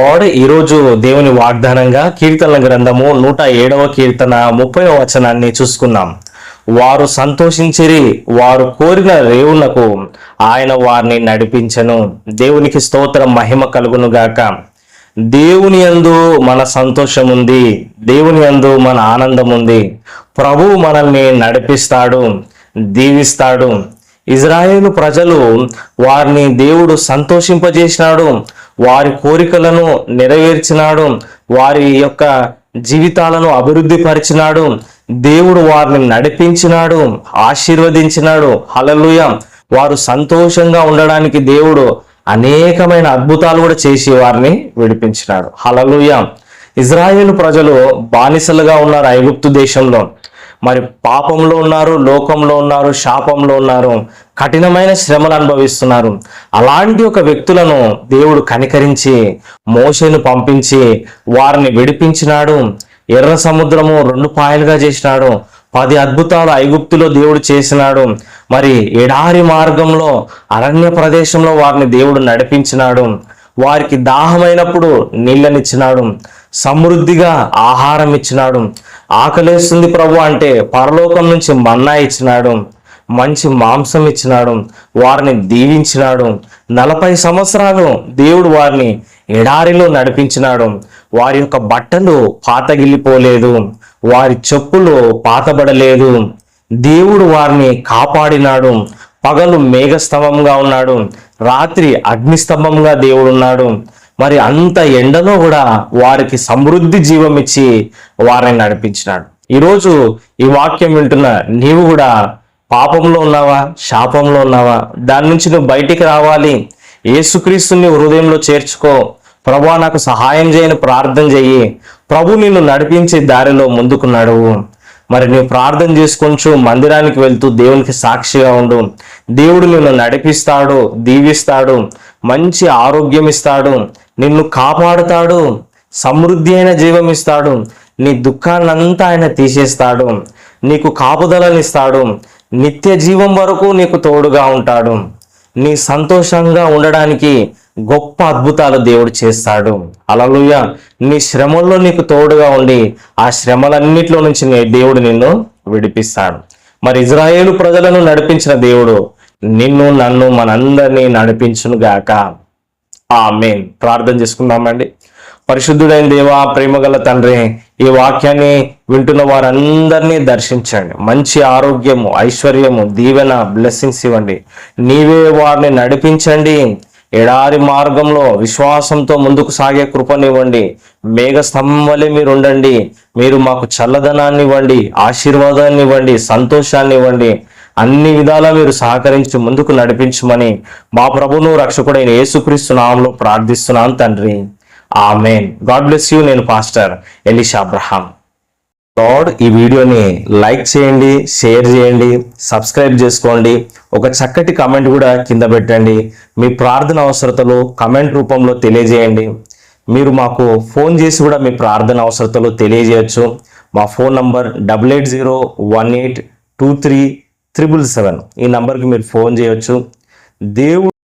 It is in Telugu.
గాడ్ ఈరోజు దేవుని వాగ్దానంగా కీర్తనల గ్రంథము నూట ఏడవ కీర్తన ముప్పై వచనాన్ని చూసుకుందాం వారు సంతోషించిరి వారు కోరిన రేవులకు ఆయన వారిని నడిపించను. దేవునికి స్తోత్రం మహిమ కలుగును గాక. దేవుని యందు మన సంతోషం ఉంది దేవుని యందు మన ఆనందం ఉంది ప్రభువు మనల్ని నడిపిస్తాడు దీవిస్తాడు. ఇజ్రాయేలు ప్రజలు వారిని దేవుడు సంతోషింపజేసినాడు. వారి కోరికలను నెరవేర్చినాడు వారి యొక్క జీవితాలను అభివృద్ధి పరిచినాడు దేవుడు వారిని నడిపించినాడు ఆశీర్వదించినాడు. హలలుయ వారు సంతోషంగా ఉండడానికి దేవుడు అనేకమైన అద్భుతాలు కూడా చేసి వారిని విడిపించినాడు. హలలుయ ఇజ్రాయేల్ ప్రజలు బానిసలుగా ఉన్నారు ఐగుప్తు దేశంలో. మరి పాపంలో ఉన్నారు లోకంలో ఉన్నారు శాపంలో ఉన్నారు కఠినమైన శ్రమలు అనుభవిస్తున్నారు. అలాంటి ఒక వ్యక్తులను దేవుడు కనికరించి మోషను పంపించి వారిని విడిపించినాడు. ఎర్ర సముద్రము రెండు పాయలుగా చేసినాడు. పది అద్భుతాలు ఐగుప్తులో దేవుడు చేసినాడు. మరి ఎడారి మార్గంలో అరణ్య ప్రదేశంలో వారిని దేవుడు నడిపించినాడు. వారికి దాహమైనప్పుడు నీళ్ళనిచ్చినాడు. సమృద్ధిగా ఆహారం ఇచ్చినాడు. ఆకలేస్తుంది ప్రభు అంటే పరలోకం నుంచి మన్నా ఇచ్చినాడు మంచి మాంసం ఇచ్చినాడు వారిని దీవించినాడు. నలభై సంవత్సరాలు దేవుడు వారిని ఎడారిలో నడిపించినాడు. వారి యొక్క బట్టలు పాతగిల్లిపోలేదు వారి చెప్పులు పాతబడలేదు. దేవుడు వారిని కాపాడినాడు. పగలు మేఘస్తంభంగా ఉన్నాడు. రాత్రి అగ్నిస్తంభంగా దేవుడున్నాడు. మరి అంత ఎండలో కూడా వారికి సమృద్ధి జీవం ఇచ్చి వారిని నడిపించినాడు. ఈరోజు ఈ వాక్యం వింటున్న నీవు కూడా పాపంలో ఉన్నావా? శాపంలో ఉన్నావా? దాని నుంచి నువ్వు బయటికి రావాలి. ఏసుక్రీస్తుని హృదయంలో చేర్చుకో. ప్రభు నాకు సహాయం చేయని ప్రార్థన చెయ్యి. ప్రభు నిన్ను నడిపించే దారిలో ముందుకు నడువు. మరి నువ్వు ప్రార్థన చేసుకొంచు మందిరానికి వెళ్తూ దేవునికి సాక్షిగా ఉండు. దేవుడు నిన్ను నడిపిస్తాడు దీవిస్తాడు మంచి ఆరోగ్యం ఇస్తాడు. నిన్ను కాపాడుతాడు సమృద్ధి అయిన జీవం ఇస్తాడు నీ దుఃఖాన్నంతా ఆయన తీసేస్తాడు నీకు కాపుదలనిస్తాడు నిత్య జీవం వరకు నీకు తోడుగా ఉంటాడు. నీ సంతోషంగా ఉండడానికి గొప్ప అద్భుతాలు దేవుడు చేస్తాడు. అలలుయ నీ శ్రమల్లో నీకు తోడుగా ఉండి ఆ శ్రమలన్నిట్లో నుంచి నీ దేవుడు నిన్ను విడిపిస్తాడు. మరి ఇజ్రాయేలు ప్రజలను నడిపించిన దేవుడు నిన్ను నన్ను మనందరినీ గాక ఆ మెయిన్ ప్రార్థన చేసుకుందామండి. పరిశుద్ధుడైన దేవా ప్రేమగల తండ్రి ఈ వాక్యాన్ని వింటున్న వారందరినీ దర్శించండి. మంచి ఆరోగ్యము ఐశ్వర్యము దీవెన బ్లెస్సింగ్స్ ఇవ్వండి. నీవే వారిని నడిపించండి. ఎడారి మార్గంలో విశ్వాసంతో ముందుకు సాగే కృపనివ్వండి మేఘ స్తంభలే మీరు ఉండండి మీరు మాకు చల్లదనాన్ని ఇవ్వండి ఆశీర్వాదాన్ని ఇవ్వండి సంతోషాన్ని ఇవ్వండి. అన్ని విధాలా మీరు సహకరించి ముందుకు నడిపించమని మా ప్రభును రక్షకుడైన యేసుక్రీస్తు నామంలో ప్రార్థిస్తున్నాను తండ్రి. ఆమెన్. God bless you. నేను పాస్టర్ ఎలిషా అబ్రహాం. గాడ్ ఈ వీడియోని లైక్ చేయండి షేర్ చేయండి సబ్స్క్రైబ్ చేసుకోండి. ఒక చక్కటి కమెంట్ కూడా కింద పెట్టండి. మీ ప్రార్థన అవసరతలు కమెంట్ రూపంలో తెలియజేయండి. మీరు మాకు ఫోన్ చేసి కూడా మీ ప్రార్థన అవసరతలు తెలియజేయచ్చు. మా phone number double eight zero one eight two three triple seven. ఈ నంబర్కి మీరు ఫోన్ చేయొచ్చు. దేవుడు